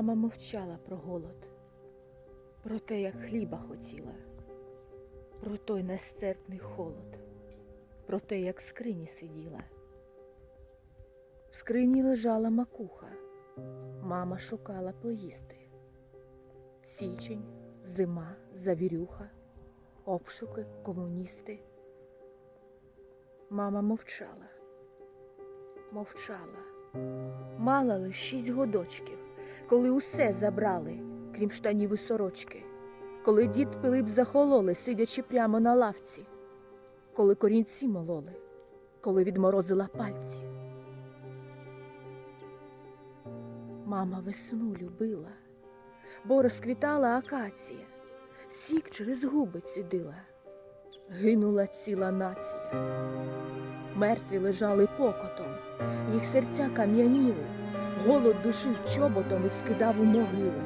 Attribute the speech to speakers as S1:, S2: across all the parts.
S1: Мама мовчала про голод, про те, як хліба хотіла, про той нестерпний холод, про те, як в скрині сиділа. В скрині лежала макуха, мама шукала поїсти. Січень, зима, завірюха, обшуки, комуністи. Мама мовчала, мовчала. Мала лиш шість годочків, коли усе забрали, крім штанів і сорочки, коли дід Пилип захололи, сидячи прямо на лавці, коли корінці мололи, коли відморозила пальці. Мама весну любила, бо розквітала акація, сік через губи цідила, гинула ціла нація. Мертві лежали покотом, їх серця кам'яніли, голод душив чоботом і скидав у могили.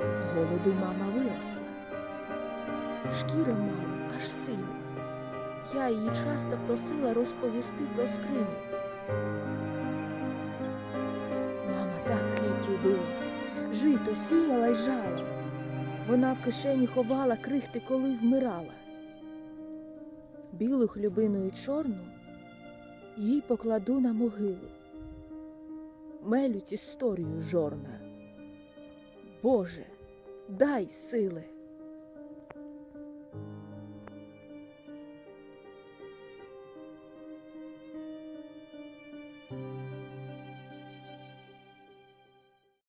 S1: З голоду мама виросла, шкіра мала аж синю. Я її часто просила розповісти про скриню. Мама так хліб любила, жито сіяла й жала. Вона в кишені ховала крихти, коли вмирала. Білу хлюбину і чорну їй покладу на могилу. Мелють історію жорна. Боже, дай сили.